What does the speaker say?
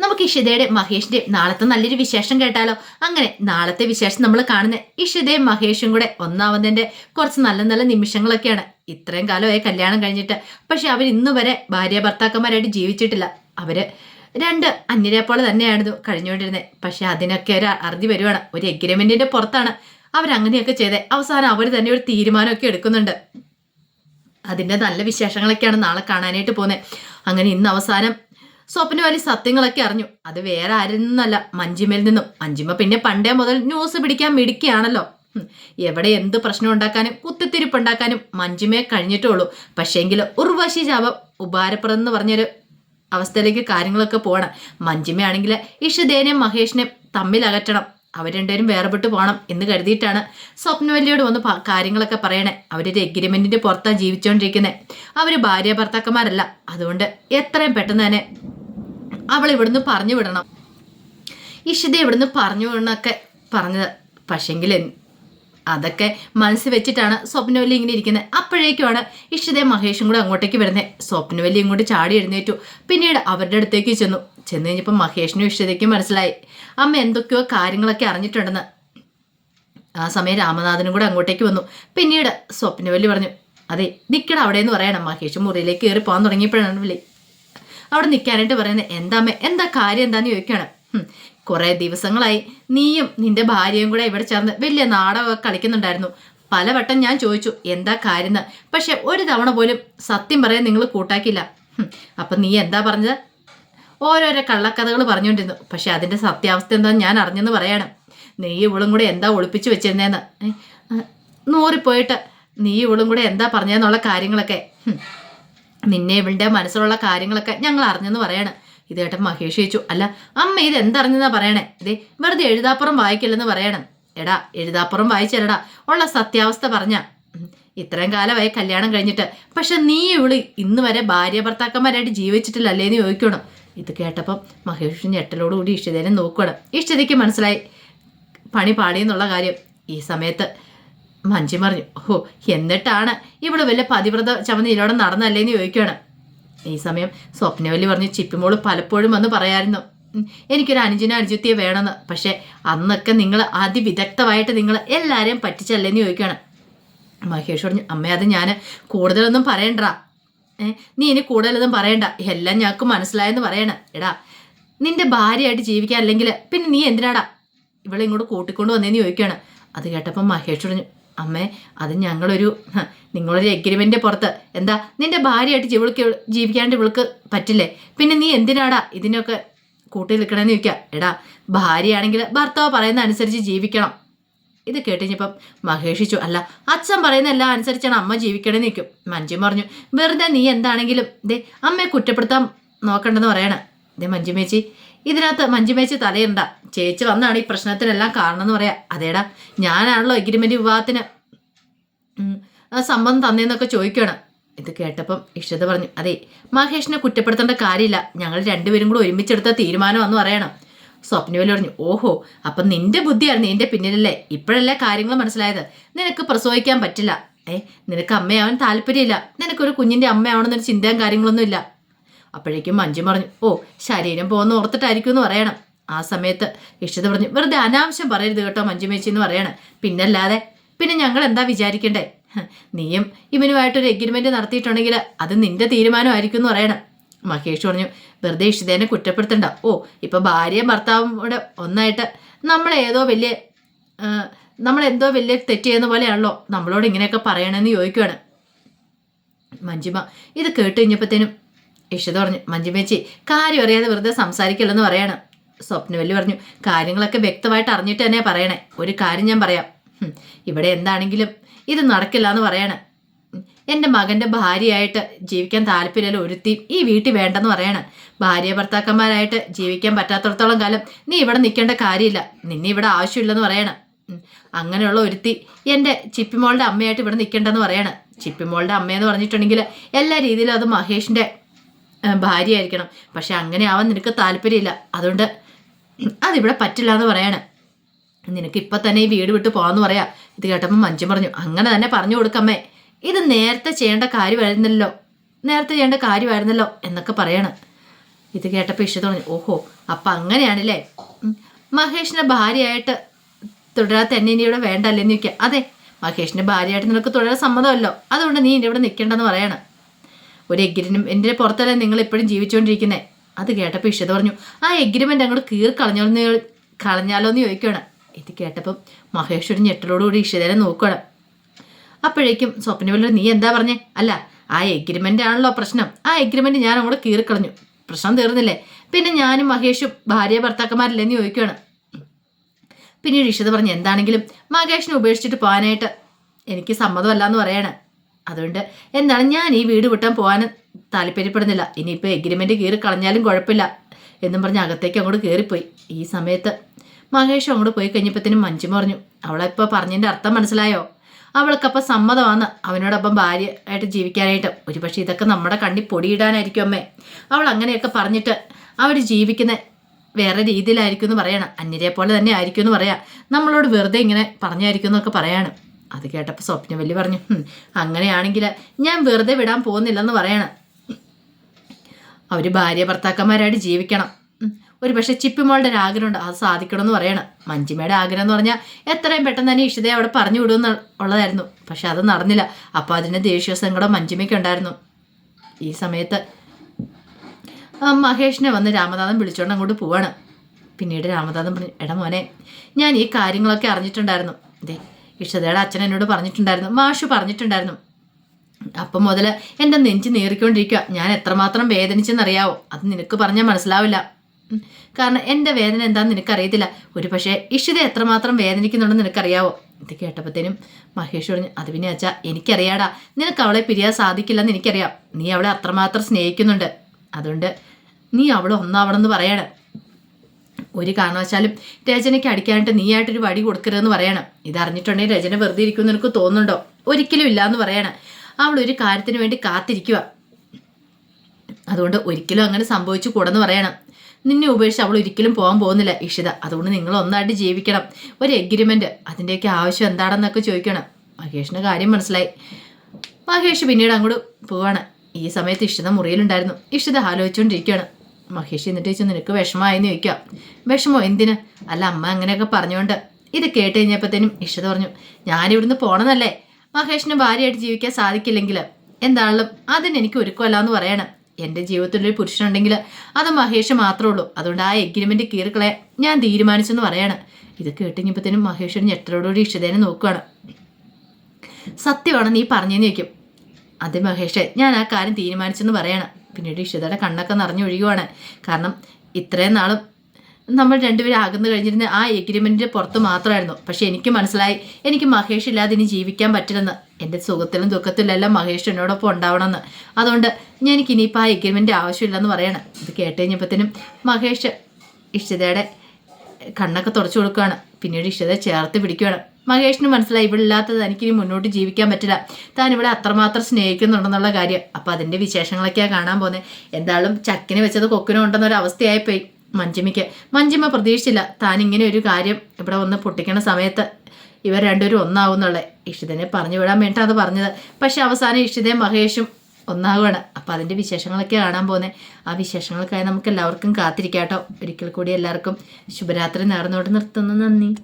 നമുക്ക് ഇഷിതയുടെ മഹേഷിന്റെ നാളത്തെ നല്ലൊരു വിശേഷം കേട്ടാലോ? അങ്ങനെ നാളത്തെ വിശേഷം നമ്മൾ കാണുന്ന ഇഷിതയും മഹേഷും കൂടെ ഒന്നാവുന്നതിന്റെ കുറച്ച് നല്ല നല്ല നിമിഷങ്ങളൊക്കെയാണ്. ഇത്രയും കാലമായി കല്യാണം കഴിഞ്ഞിട്ട്. പക്ഷെ അവർ ഇന്ന് വരെ ഭാര്യ ഭർത്താക്കന്മാരായിട്ട് ജീവിച്ചിട്ടില്ല. അവർ രണ്ട് അന്യരെ പോലെ തന്നെയായിരുന്നു കഴിഞ്ഞുകൊണ്ടിരുന്നത് പക്ഷെ അതിനൊക്കെ ഒരു അറുതി വരുവാണ്. ഒരു എഗ്രിമെന്റിന്റെ പുറത്താണ്. അവരങ്ങനെയൊക്കെ ചെയ്തത് അവസാനം അവർ തന്നെ ഒരു തീരുമാനമൊക്കെ എടുക്കുന്നുണ്ട്. അതിന്റെ നല്ല വിശേഷങ്ങളൊക്കെയാണ് നാളെ കാണാനായിട്ട് പോകുന്നത് അങ്ങനെ ഇന്ന് അവസാനം സ്വപ്ന വലി സത്യങ്ങളൊക്കെ അറിഞ്ഞു. അത് വേറെ ആരിൽ നിന്നല്ല മഞ്ജിമയിൽ നിന്നും. മഞ്ജിമ പിന്നെ പണ്ടേ മുതൽ ന്യൂസ് പിടിക്കാൻ മിടിക്കുകയാണല്ലോ എവിടെ എന്ത് പ്രശ്നം ഉണ്ടാക്കാനും കുത്തിത്തിരിപ്പുണ്ടാക്കാനും മഞ്ജിമയെ കഴിഞ്ഞിട്ടുള്ളൂ പക്ഷേങ്കിൽ ഉർവശി ശാപം ഉപകാരപ്രദം എന്ന് പറഞ്ഞൊരു അവസ്ഥയിലേക്ക് കാര്യങ്ങളൊക്കെ പോകണം. മഞ്ജിമയാണെങ്കിൽ ഇഷുദേനെയും മഹേഷിനെയും തമ്മിൽ അകറ്റണം അവർ രണ്ടുപേരും വേർപെട്ട് പോകണം എന്ന് കരുതിയിട്ടാണ് സ്വപ്നവല്ലിയോട് വന്ന് കാര്യങ്ങളൊക്കെ പറയണേ. അവരൊരു എഗ്രിമെന്റിന്റെ പുറത്താണ് ജീവിച്ചുകൊണ്ടിരിക്കുന്നത് അവർ ഭാര്യ ഭർത്താക്കന്മാരല്ല. അതുകൊണ്ട് എത്രയും പെട്ടെന്ന് തന്നെ അവൾ ഇവിടുന്ന് പറഞ്ഞു വിടണം. ഇഷിത ഇവിടുന്ന് പറഞ്ഞു വിടണമൊക്കെ പറഞ്ഞത്. പക്ഷെങ്കിൽ അതൊക്കെ മനസ്സിൽ വെച്ചിട്ടാണ് സ്വപ്നവല്ലി ഇങ്ങനെ ഇരിക്കുന്നത് അപ്പോഴേക്കുമാണ് ഇഷിതയും മഹേഷും കൂടെ അങ്ങോട്ടേക്ക് വരുന്നത് സ്വപ്നവല്ലി ഇങ്ങോട്ട് ചാടി എഴുന്നേറ്റു. പിന്നീട് അവരുടെ അടുത്തേക്ക് ചെന്നു. ചെന്ന് കഴിഞ്ഞപ്പോൾ മഹേഷിനും ഇഷ്ടതയ്ക്കും മനസ്സിലായി. അമ്മ എന്തൊക്കെയോ കാര്യങ്ങളൊക്കെ അറിഞ്ഞിട്ടുണ്ടെന്ന്. ആ സമയം രാമനാഥനും കൂടെ അങ്ങോട്ടേക്ക് വന്നു. പിന്നീട് സ്വപ്നവല്ലി പറഞ്ഞു അതെ നിൽക്കണം അവിടെ എന്ന് പറയണം. മഹേഷ് മുറിയിലേക്ക് കയറി പോകാൻ തുടങ്ങിയപ്പോഴാണ് വിളി. അവിടെ നിൽക്കാനായിട്ട് പറയുന്നത് എന്താ അമ്മ? എന്താ കാര്യം? എന്താന്ന് ചോദിക്കുകയാണ്. കുറേ ദിവസങ്ങളായി നീയും നിന്റെ ഭാര്യയും കൂടെ ഇവിടെ ചേർന്ന് വലിയ നാടകമൊക്കെ കളിക്കുന്നുണ്ടായിരുന്നു. പലവട്ടം ഞാൻ ചോദിച്ചു എന്താ കാര്യം? എന്ന് പക്ഷെ ഒരു തവണ പോലും സത്യം പറയാൻ നിങ്ങൾ കൂട്ടാക്കില്ല അപ്പം നീ എന്താ പറഞ്ഞത്? ഓരോരോ കള്ളക്കഥകൾ പറഞ്ഞുകൊണ്ടിരുന്നു. പക്ഷെ അതിന്റെ സത്യാവസ്ഥ എന്താണെന്ന് ഞാൻ അറിഞ്ഞെന്ന് പറയണം. നീ ഇവളും കൂടെ എന്താ ഒളിപ്പിച്ചു വെച്ചിരുന്നേന്ന്? നൂറിപ്പോയിട്ട് നീ ഇവളും കൂടെ എന്താ പറഞ്ഞതെന്നുള്ള കാര്യങ്ങളൊക്കെ. നിന്നെ ഇവളുടെ മനസ്സിലുള്ള കാര്യങ്ങളൊക്കെ ഞങ്ങൾ അറിഞ്ഞെന്ന് പറയണം. ഇത് കേട്ട മഹേഷ് ചോദിച്ചു അല്ല അമ്മ ഇത് എന്തറിഞ്ഞെന്നാ പറയണേ? ഇതേ വെറുതെ എഴുതാപ്പുറം വായിക്കില്ലെന്ന് പറയണം. എടാ എഴുതാപ്പുറം വായിച്ചല്ലടാ ഉള്ള സത്യാവസ്ഥ പറഞ്ഞ. ഇത്രയും കാലമായി കല്യാണം കഴിഞ്ഞിട്ട് പക്ഷെ നീ ഇവൾ ഇന്ന് വരെ ഭാര്യ ഭർത്താക്കന്മാരായിട്ട് ജീവിച്ചിട്ടില്ലല്ലേ എന്ന് ചോദിക്കണം. ഇത് കേട്ടപ്പം മഹേഷ് ഞെട്ടലോടുകൂടി ഇഷ്ടതേനെ നോക്കണം ഇഷ്ടതയ്ക്ക് മനസ്സിലായി പണി പാടിയെന്നുള്ള കാര്യം. ഈ സമയത്ത് മഞ്ചി പറഞ്ഞു ഓ എന്നിട്ടാണ് ഇവിടെ വല്ല പതിവ്രത ചമന്ന് ഇതിലൂടെ നടന്നല്ലേന്ന് ചോദിക്കുകയാണ് ഈ സമയം സ്വപ്നവല്ലി പറഞ്ഞ് ചിപ്പിമോൾ പലപ്പോഴും വന്ന് പറയായിരുന്നു "ഉം, എനിക്കൊരു അനുജന അനുജത്തിയെ വേണമെന്ന്. പക്ഷെ അന്നൊക്കെ നിങ്ങൾ അതിവിദഗ്ധമായിട്ട് നിങ്ങൾ എല്ലാവരെയും പറ്റിച്ചല്ലേന്ന് ചോദിക്കുകയാണ് മഹേഷ് പറഞ്ഞു അമ്മ അത് ഞാൻ കൂടുതലൊന്നും പറയണ്ട. നീ ഇനി കൂടുതലൊന്നും പറയണ്ട. എല്ലാം ഞങ്ങൾക്ക് മനസ്സിലായെന്ന് പറയണ. എടാ നിന്റെ ഭാര്യയായിട്ട് ജീവിക്കാൻ അല്ലെങ്കിൽ പിന്നെ നീ എന്തിനാടാ ഇവളെ ഇങ്ങോട്ട് കൂട്ടിക്കൊണ്ട് വന്നേന്ന് ചോദിക്കുകയാണ് അത് കേട്ടപ്പം മഹേഷ് പറഞ്ഞു അമ്മേ അത് ഞങ്ങളൊരു നിങ്ങളൊരു എഗ്രിമെന്റ് പുറത്ത്. എന്താ നിന്റെ ഭാര്യയായിട്ട് ഇവൾക്ക് ജീവിക്കാണ്ട് ഇവൾക്ക് പറ്റില്ലേ? പിന്നെ നീ എന്തിനാടാ ഇതിനൊക്കെ കൂട്ടി നിൽക്കണമെന്ന് ചോദിക്കുക എടാ ഭാര്യയാണെങ്കിൽ ഭർത്താവ് പറയുന്ന അനുസരിച്ച് ജീവിക്കണം. ഇത് കേട്ടുകഴിഞ്ഞപ്പം മഹേഷിച്ചു അല്ല അച്ഛൻ പറയുന്ന എല്ലാം അനുസരിച്ചാണ് അമ്മ ജീവിക്കണമെന്ന് നിൽക്കും മഞ്ജു പറഞ്ഞു വെറുതെ നീ എന്താണെങ്കിലും ദേ അമ്മയെ കുറ്റപ്പെടുത്താൻ നോക്കണ്ടെന്ന് പറയണ. ദേ മഞ്ജുമേച്ചി ഇതിനകത്ത് മഞ്ജുമേച്ചി തലയുണ്ട ചേച്ചി വന്നാണ് ഈ പ്രശ്നത്തിനെല്ലാം കാരണം എന്ന് പറയാ. അതേടാ ഞാനാണല്ലോ എഗ്രിമെന്റ് വിവാഹത്തിന് സംബന്ധം തന്നേന്നൊക്കെ ചോദിക്കുകയാണ് ഇത് കേട്ടപ്പം ഇഷ്ടത പറഞ്ഞു അതെ മഹേഷിനെ കുറ്റപ്പെടുത്തേണ്ട കാര്യമില്ല. ഞങ്ങൾ രണ്ടുപേരും കൂടെ ഒരുമിച്ചെടുത്ത തീരുമാനം എന്ന് പറയണം. സ്വപ്നവലി പറഞ്ഞു ഓഹോ അപ്പം നിന്റെ ബുദ്ധിയായിരുന്നു നിന്റെ പിന്നിലല്ലേ? ഇപ്പോഴല്ലേ കാര്യങ്ങൾ മനസ്സിലായത്? നിനക്ക് പ്രസവിക്കാൻ പറ്റില്ല. ഏ നിനക്ക് അമ്മയാവാൻ താല്പര്യമില്ല. നിനക്കൊരു കുഞ്ഞിന്റെ അമ്മയാവണമെന്നൊരു ചിന്തയും കാര്യങ്ങളൊന്നും ഇല്ല. അപ്പോഴേക്കും മഞ്ജു പറഞ്ഞു ഓ ശരീരം പോകുന്ന ഓർത്തിട്ടായിരിക്കും എന്ന് പറയണം. ആ സമയത്ത് ഇഷ്ടത പറഞ്ഞു വെറുതെ അനാവശ്യം പറയരുത് കേട്ടോ മഞ്ജുമേച്ചി എന്ന് പറയണം. പിന്നല്ലാതെ പിന്നെ ഞങ്ങൾ എന്താ വിചാരിക്കണ്ടേ നീയും ഇവനുമായിട്ടൊരു എഗ്രിമെന്റ് നടത്തിയിട്ടുണ്ടെങ്കിൽ അത് നിന്റെ തീരുമാനമായിരിക്കും എന്ന് പറയണം. മഹേഷ് പറഞ്ഞു വെറുതെ ഇഷിതേനെ കുറ്റപ്പെടുത്തണ്ട. ഓ ഇപ്പൊ ഭാര്യയും ഭർത്താവും കൂടെ ഒന്നായിട്ട് നമ്മളേതോ വലിയ നമ്മളെന്തോ വലിയ തെറ്റ് ചെയ്യുന്ന പോലെയാണല്ലോ നമ്മളോട് ഇങ്ങനെയൊക്കെ പറയണമെന്ന് ചോദിക്കുവാണ്. മഞ്ജിമ ഇത് കേട്ട് കഴിഞ്ഞപ്പോഴത്തേനും ഇഷിത പറഞ്ഞു മഞ്ജുമേച്ചി കാര്യം അറിയാതെ വെറുതെ സംസാരിക്കില്ലെന്ന് പറയാണ്. സ്വപ്നവല്ലി പറഞ്ഞു കാര്യങ്ങളൊക്കെ വ്യക്തമായിട്ട് അറിഞ്ഞിട്ട് തന്നെ പറയണേ. ഒരു കാര്യം ഞാൻ പറയാം. ഇവിടെ എന്താണെങ്കിലും ഇത് നടക്കില്ല എന്ന് പറയാണ്. എന്റെ മകന്റെ ഭാര്യയായിട്ട് ജീവിക്കാൻ താല്പര്യമില്ല ഒരുത്തിയും ഈ വീട്ടിൽ വേണ്ടെന്ന് പറയാണ്. ഭാര്യ ഭർത്താക്കന്മാരായിട്ട് ജീവിക്കാൻ പറ്റാത്തടത്തോളം കാലം നീ ഇവിടെ നിൽക്കേണ്ട കാര്യമില്ല. നിന്നെ ഇവിടെ ആവശ്യമില്ലെന്ന് പറയണം. അങ്ങനെയുള്ള ഒരുത്തി എന്റെ ചിപ്പിമോളുടെ അമ്മയായിട്ട് ഇവിടെ നിൽക്കേണ്ടെന്ന് പറയാണ്. ചിപ്പിമോളുടെ അമ്മയെന്ന് പറഞ്ഞിട്ടുണ്ടെങ്കിൽ എല്ലാ രീതിയിലും അത് മഹേഷിന്റെ ഭാര്യയായിരിക്കണം. പക്ഷെ അങ്ങനെ ആവാൻ നിനക്ക് താല്പര്യമില്ല. അതുകൊണ്ട് അതിവിടെ പറ്റില്ല എന്ന് പറയാണ്. നിനക്ക് ഇപ്പം തന്നെ ഈ വീട് വിട്ട് പോകാമെന്ന് പറയാം. ഇത് കേട്ടപ്പോൾ മഞ്ജു പറഞ്ഞു അങ്ങനെ തന്നെ പറഞ്ഞു കൊടുക്കമ്മേ ഇത് നേരത്തെ ചെയ്യേണ്ട കാര്യമായിരുന്നല്ലോ. നേരത്തെ ചെയ്യേണ്ട കാര്യമായിരുന്നല്ലോ എന്നൊക്കെ പറയാണ്. ഇത് കേട്ടപ്പോൾ ഇഷ്ട തോന്നി ഓഹോ അപ്പം അങ്ങനെയാണല്ലേ? മഹേഷിന്റെ ഭാര്യയായിട്ട് തുടരാത്ത എന്നെ ഇനി ഇവിടെ വേണ്ടല്ലെന്ന് ചോദിക്കുക അതെ മഹേഷിന്റെ ഭാര്യയായിട്ട് നിനക്ക് തുടരാൻ സമ്മതമല്ലോ. അതുകൊണ്ട് നീ ഇനി ഇവിടെ നിൽക്കേണ്ടെന്ന് പറയണം. ഒരു എഗ്രിമെന്റിന്റെ പുറത്തല്ലേ നിങ്ങൾ എപ്പോഴും ജീവിച്ചുകൊണ്ടിരിക്കുന്നത് അത് കേട്ടപ്പോൾ ഇഷ്ടത പറഞ്ഞു ആ എഗ്രിമെന്റ് അങ്ങോട്ട് കീറി കളഞ്ഞോന്ന് കളഞ്ഞാലോ എന്ന് ചോദിക്കുകയാണ്. ഇത് കേട്ടപ്പം മഹേഷ് ഞെട്ടലോടുകൂടി ഇഷ്ടതനെ നോക്കുകയാണ്. അപ്പോഴേക്കും സ്വപ്നവല്ല നീ എന്താ പറഞ്ഞേ? അല്ല ആ എഗ്രിമെന്റ് ആണല്ലോ പ്രശ്നം. ആ എഗ്രിമെന്റ് ഞാൻ അങ്ങോട്ട് കീറിക്കളഞ്ഞു. പ്രശ്നം തീർന്നില്ലേ? പിന്നെ ഞാനും മഹേഷും ഭാര്യ ഭർത്താക്കന്മാരില്ലെന്ന് ചോദിക്കുകയാണ്. പിന്നീട് ഇഷിത പറഞ്ഞു എന്താണെങ്കിലും മഹേഷിനെ ഉപേക്ഷിച്ചിട്ട് പോകാനായിട്ട് എനിക്ക് സമ്മതമല്ല എന്ന് പറയാണ്. അതുകൊണ്ട് എന്താണ് ഞാൻ ഈ വീട് വിട്ടാൻ പോകാൻ താല്പര്യപ്പെടുന്നില്ല. ഇനിയിപ്പോൾ എഗ്രിമെന്റ് കീറി കളഞ്ഞാലും കുഴപ്പമില്ല എന്നും പറഞ്ഞ് അകത്തേക്ക് അങ്ങോട്ട് കയറിപ്പോയി. ഈ സമയത്ത് മഹേഷ് അങ്ങോട്ട് പോയി കഴിഞ്ഞപ്പോഴത്തേനും മഞ്ജു പറഞ്ഞു അവളിപ്പോൾ പറഞ്ഞതിന്റെ അർത്ഥം മനസ്സിലായോ? അവൾക്കപ്പം സമ്മതമാണ് അവനോടൊപ്പം ഭാര്യ ആയിട്ട് ജീവിക്കാനായിട്ട്. ഒരുപക്ഷെ ഇതൊക്കെ നമ്മുടെ കണ്ണി പൊടിയിടാനായിരിക്കും അമ്മേ. അവൾ അങ്ങനെയൊക്കെ പറഞ്ഞിട്ട് അവർ ജീവിക്കുന്ന വേറെ രീതിയിലായിരിക്കും എന്ന് പറയണം. അന്യരെ പോലെ തന്നെ ആയിരിക്കും എന്ന് പറയാം. നമ്മളോട് വെറുതെ ഇങ്ങനെ പറഞ്ഞായിരിക്കും എന്നൊക്കെ പറയാണ്. അത് കേട്ടപ്പോൾ സ്വപ്നവല്ലി പറഞ്ഞു അങ്ങനെയാണെങ്കിൽ ഞാൻ വെറുതെ വിടാൻ പോകുന്നില്ലെന്ന് പറയണം. അവർ ഭാര്യ ഭർത്താക്കന്മാരായിട്ട് ജീവിക്കണം. ഒരു പക്ഷേ ചിപ്പിമോളുടെ ഒരു ആഗ്രഹമുണ്ട് അത് സാധിക്കണമെന്ന് പറയണം. മഞ്ജിമയുടെ ആഗ്രഹം എന്ന് പറഞ്ഞാൽ എത്രയും പെട്ടെന്ന് തന്നെ ഇഷിതയെ അവിടെ പറഞ്ഞു വിടുമെന്ന് ഉള്ളതായിരുന്നു പക്ഷെ അത് നടന്നില്ല. അപ്പോൾ അതിന്റെ ദേഷ്യ സങ്കടം മഞ്ജിമയ്ക്ക് ഉണ്ടായിരുന്നു. ഈ സമയത്ത് മഹേഷിനെ വന്ന് രാമനാഥൻ വിളിച്ചോണ്ട് അങ്ങോട്ട് പോവാണ്. പിന്നീട് രാമനാഥൻ പറഞ്ഞു എടാ മോനെ ഞാൻ ഈ കാര്യങ്ങളൊക്കെ അറിഞ്ഞിട്ടുണ്ടായിരുന്നു. അതെ ഇഷതയുടെ അച്ഛൻ എന്നോട് പറഞ്ഞിട്ടുണ്ടായിരുന്നു. മാഷു പറഞ്ഞിട്ടുണ്ടായിരുന്നു. അപ്പം മുതൽ എന്റെ നെഞ്ച് നേറിക്കൊണ്ടിരിക്കുക ഞാൻ എത്രമാത്രം വേദനിച്ചെന്നറിയാവോ? അത് നിനക്ക് പറഞ്ഞാൽ മനസ്സിലാവില്ല. കാരണം എന്റെ വേദന എന്താണെന്ന് നിനക്കറിയത്തില്ല. ഒരു പക്ഷേ ഇഷിത എത്രമാത്രം വേദനിക്കുന്നുണ്ടെന്ന് നിനക്കറിയാവോ? ഇത് കേട്ടപ്പോഴത്തേനും മഹേഷ് പറഞ്ഞു അത് പിന്നെ അച്ഛാ എനിക്കറിയാടാ. നിനക്ക് അവളെ പിരിയാൻ സാധിക്കില്ലെന്ന് എനിക്കറിയാം. നീ അവളെ അത്രമാത്രം സ്നേഹിക്കുന്നുണ്ട്. അതുകൊണ്ട് നീ അവളെ ഒന്നാവണമെന്ന് പറയണം. ഒരു കാരണവശാലും രചനയ്ക്ക് അടിക്കാനായിട്ട് നീയായിട്ടൊരു വടി കൊടുക്കരുതെന്ന് പറയണം. ഇതറിഞ്ഞിട്ടുണ്ടെങ്കിൽ രചന വെറുതെ ഇരിക്കുമെന്ന് എനിക്ക് തോന്നുന്നുണ്ടോ? ഒരിക്കലും ഇല്ല എന്ന് പറയണം. അവൾ ഒരു കാര്യത്തിന് വേണ്ടി കാത്തിരിക്കുക അതുകൊണ്ട് ഒരിക്കലും അങ്ങനെ സംഭവിച്ചു കൂടെന്ന് പറയണം. നിന്നെ ഉപേക്ഷിച്ച് അവൾ ഒരിക്കലും പോകാൻ പോകുന്നില്ല ഇഷിത. അതുകൊണ്ട് നിങ്ങൾ ഒന്നായിട്ട് ജീവിക്കണം. ഒരു എഗ്രിമെന്റ് അതിന്റെയൊക്കെ ആവശ്യം എന്താണെന്നൊക്കെ ചോദിക്കണം. മഹേഷിന് കാര്യം മനസ്സിലായി. മഹേഷ് പിന്നീട് അങ്ങോട്ട് പോവാണ്. ഈ സമയത്ത് ഇഷിത മുറിയിലുണ്ടായിരുന്നു. ഇഷിത ആലോചിച്ചുകൊണ്ടിരിക്കുകയാണ്. മഹേഷ് എന്നിട്ട് ചോദിച്ചു നിനക്ക് വിഷമമായെന്ന് ചോദിക്കാം. വിഷമോ? എന്തിന്? അല്ല അമ്മ അങ്ങനെയൊക്കെ പറഞ്ഞുകൊണ്ട് ഇത് കേട്ട് കഴിഞ്ഞപ്പോഴത്തേനും ഇഷിത പറഞ്ഞു ഞാനിവിടുന്ന് പോണെന്നല്ലേ മഹേഷിന് ഭാര്യയായിട്ട് ജീവിക്കാൻ സാധിക്കില്ലെങ്കിൽ എന്താണെങ്കിലും അതിന് എനിക്ക് ഒരുക്കമല്ല എന്ന് പറയണം. എന്റെ ജീവിതത്തിലൊരു പുരുഷനുണ്ടെങ്കിൽ അത് മഹേഷ് മാത്രമേ ഉള്ളൂ. അതുകൊണ്ട് ആ എഗ്രിമെന്റ് കീറിക്കളെ ഞാൻ തീരുമാനിച്ചെന്ന് പറയാണ്. ഇത് കേട്ടുകഴിഞ്ഞപ്പോഴത്തേനും മഹേഷ് ഞെട്ടലോടുകൂടി ഇഷ്ടതേനെ നോക്കുകയാണ് സത്യമാണ് നീ പറഞ്ഞെന്ന് ചോദിക്കും. അതെ മഹേഷേ ഞാൻ ആ കാര്യം തീരുമാനിച്ചെന്ന് പറയണം. പിന്നീട് ഇഷിതയുടെ കണ്ണൊക്കെ നിറഞ്ഞൊഴുകുവാണ്. കാരണം ഇത്രയും നാളും നമ്മൾ രണ്ടുപേരും അകന്നു കഴിഞ്ഞിരുന്ന ആ എഗ്രിമെന്റിന്റെ പുറത്ത് മാത്രമായിരുന്നു. പക്ഷേ എനിക്ക് മനസ്സിലായി എനിക്ക് മഹേഷ് ഇല്ലാതെ ഇനി ജീവിക്കാൻ പറ്റില്ലെന്ന്. എന്റെ സുഖത്തിലും ദുഃഖത്തിലും എല്ലാം മഹേഷ് എന്നോടൊപ്പം ഉണ്ടാവണമെന്ന്. അതുകൊണ്ട് ഞാൻ എനിക്ക് ഇനിയിപ്പോൾ ആ എഗ്രിമെന്റ് ആവശ്യമില്ലെന്ന് പറയണം. ഇത് കേട്ട് കഴിഞ്ഞപ്പോഴത്തേനും മഹേഷ് ഇഷിതയുടെ കണ്ണൊക്കെ തുടച്ചു കൊടുക്കുകയാണ്. പിന്നീട് ഇഷ്ടത ചേർത്ത് പിടിക്കുകയാണ്. മഹേഷിന് മനസ്സിലായി ഇവിടില്ലാത്തത് എനിക്കിനി മുന്നോട്ട് ജീവിക്കാൻ പറ്റില്ല. താൻ ഇവിടെ അത്രമാത്രം സ്നേഹിക്കുന്നുണ്ടെന്നുള്ള കാര്യം. അപ്പം അതിന്റെ വിശേഷങ്ങളൊക്കെയാണ് കാണാൻ പോകുന്നത് എന്തായാലും ചക്കിന് വെച്ചത് കൊക്കിനും ഉണ്ടെന്നൊരു അവസ്ഥയായിപ്പോയി മഞ്ജിമയ്ക്ക്. മഞ്ജിമ പ്രതീക്ഷിച്ചില്ല താൻ ഇങ്ങനെ ഒരു കാര്യം ഇവിടെ വന്ന് പൊട്ടിക്കണ സമയത്ത് ഇവർ രണ്ടുപേരും ഒന്നാവുന്നുള്ള. ഇഷിതനെ പറഞ്ഞു വിടാൻ വേണ്ടിയിട്ടാണ് അത് പറഞ്ഞത്. പക്ഷെ അവസാനം ഇഷിതയും മഹേഷും ഒന്നാവുകയാണ് അപ്പം അതിന്റെ വിശേഷങ്ങളൊക്കെ കാണാൻ പോകുന്നത് ആ വിശേഷങ്ങൾക്കായി നമുക്ക് എല്ലാവർക്കും കാത്തിരിക്കാം കേട്ടോ ഒരിക്കൽ കൂടി എല്ലാവർക്കും ശുഭരാത്രി നേർന്നോട്ട് നിർത്തുന്നു. നന്ദി.